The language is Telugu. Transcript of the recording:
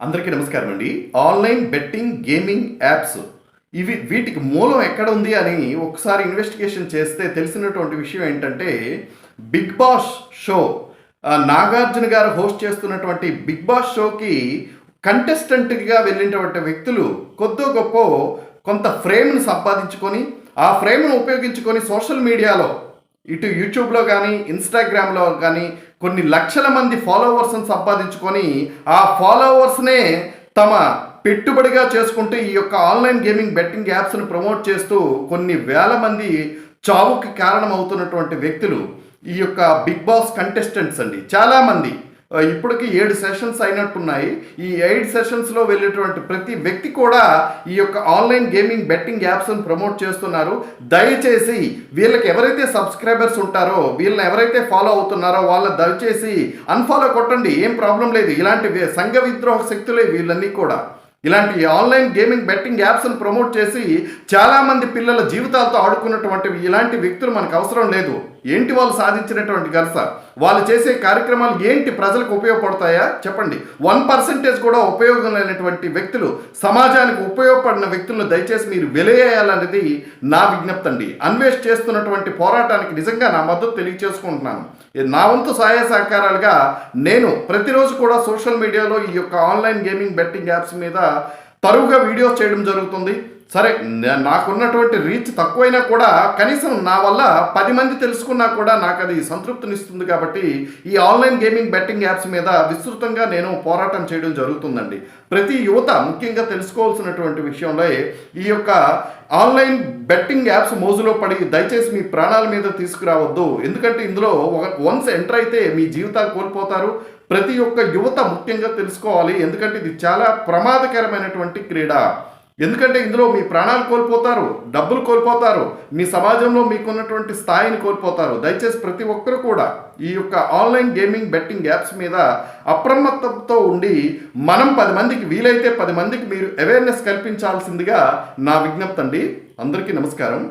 అందరికీ నమస్కారం అండి. ఆన్లైన్ బెట్టింగ్ గేమింగ్ యాప్స్ ఇవి వీటికి మూలం ఎక్కడ ఉంది అని ఒకసారి ఇన్వెస్టిగేషన్ చేస్తే తెలిసినటువంటి విషయం ఏంటంటే బిగ్ బాస్ షో నాగార్జున గారు హోస్ట్ చేస్తున్నటువంటి బిగ్ బాస్ షోకి కంటెస్టెంట్గా వెళ్ళినటువంటి వ్యక్తులు కొద్దో గొప్ప కొంత ఫ్రేమ్ను సంపాదించుకొని ఆ ఫ్రేమ్ను ఉపయోగించుకొని సోషల్ మీడియాలో ఇటు యూట్యూబ్లో కానీ ఇన్స్టాగ్రామ్లో కానీ కొన్ని లక్షల మంది ఫాలోవర్స్ని సంపాదించుకొని ఆ ఫాలోవర్స్నే తమ పెట్టుబడిగా చేసుకుంటూ ఈ యొక్క ఆన్లైన్ గేమింగ్ బెట్టింగ్ యాప్స్ను ప్రమోట్ చేస్తూ కొన్ని వేల మంది చావుకి కారణమవుతున్నటువంటి వ్యక్తులు ఈ యొక్క బిగ్ బాస్ కంటెస్టెంట్స్ అండి. చాలామంది ఇప్పటికి ఏడు సెషన్స్ అయినట్టున్నాయి. ఈ ఎయిట్ సెషన్స్లో వెళ్ళేటువంటి ప్రతి వ్యక్తి కూడా ఈ యొక్క ఆన్లైన్ గేమింగ్ బెట్టింగ్ యాప్స్ను ప్రమోట్ చేస్తున్నారు. దయచేసి వీళ్ళకి ఎవరైతే సబ్స్క్రైబర్స్ ఉంటారో వీళ్ళని ఎవరైతే ఫాలో అవుతున్నారో వాళ్ళని దయచేసి అన్ఫాలో కొట్టండి. ఏం ప్రాబ్లం లేదు. ఇలాంటి సంఘ విద్రోహ శక్తులే వీళ్ళన్నీ కూడా. ఇలాంటి ఆన్లైన్ గేమింగ్ బెట్టింగ్ యాప్స్ను ప్రమోట్ చేసి చాలామంది పిల్లల జీవితాలతో ఆడుకున్నటువంటి ఇలాంటి వ్యక్తులు మనకు అవసరం లేదు. ఏంటి వాళ్ళు సాధించినటువంటి గరస? వాళ్ళు చేసే కార్యక్రమాలు ఏంటి ప్రజలకు ఉపయోగపడతాయా? చెప్పండి. వన్ పర్సెంటేజ్ కూడా ఉపయోగం లేనటువంటి వ్యక్తులు సమాజానికి ఉపయోగపడిన వ్యక్తులను దయచేసి మీరు వెలయేయాలనేది నా విజ్ఞప్తి అండి. అన్వేష్ చేస్తున్నటువంటి పోరాటానికి నిజంగా నా మద్దతు తెలియచేసుకుంటున్నాను. ఇది నా వంతు సహాయ సహకారాలుగా నేను ప్రతిరోజు కూడా సోషల్ మీడియాలో ఈ యొక్క ఆన్లైన్ గేమింగ్ బెట్టింగ్ యాప్స్ మీద తరువుగా వీడియోస్ చేయడం జరుగుతుంది. సరే నాకున్నటువంటి రీచ్ తక్కువైనా కూడా కనీసం నా వల్ల పది మంది తెలుసుకున్నా కూడా నాకు అది సంతృప్తినిస్తుంది కాబట్టి ఈ ఆన్లైన్ గేమింగ్ బెట్టింగ్ యాప్స్ మీద విస్తృతంగా నేను పోరాటం చేయడం జరుగుతుందండి. ప్రతి యువత ముఖ్యంగా తెలుసుకోవాల్సినటువంటి విషయంలో ఈ యొక్క ఆన్లైన్ బెట్టింగ్ యాప్స్ మోజులో పడి దయచేసి మీ ప్రాణాల మీద తీసుకురావద్దు. ఎందుకంటే ఇందులో ఒక వన్స్ ఎంటర్ అయితే మీ జీవితాలు కోల్పోతారు. ప్రతి ఒక్క యువత ముఖ్యంగా తెలుసుకోవాలి. ఎందుకంటే ఇది చాలా ప్రమాదకరమైనటువంటి క్రీడ. ఎందుకంటే ఇందులో మీ ప్రాణాలు కోల్పోతారు డబ్బులు కోల్పోతారు మీ సమాజంలో మీకున్నటువంటి స్థాయిని కోల్పోతారు. దయచేసి ప్రతి ఒక్కరు కూడా ఈ యొక్క ఆన్లైన్ గేమింగ్ బెట్టింగ్ యాప్స్ మీద అప్రమత్తంతో ఉండి మనం పది మందికి వీలైతే పది మందికి మీరు అవేర్నెస్ కల్పించాల్సిందిగా నా విజ్ఞప్తి అండి. అందరికీ నమస్కారం.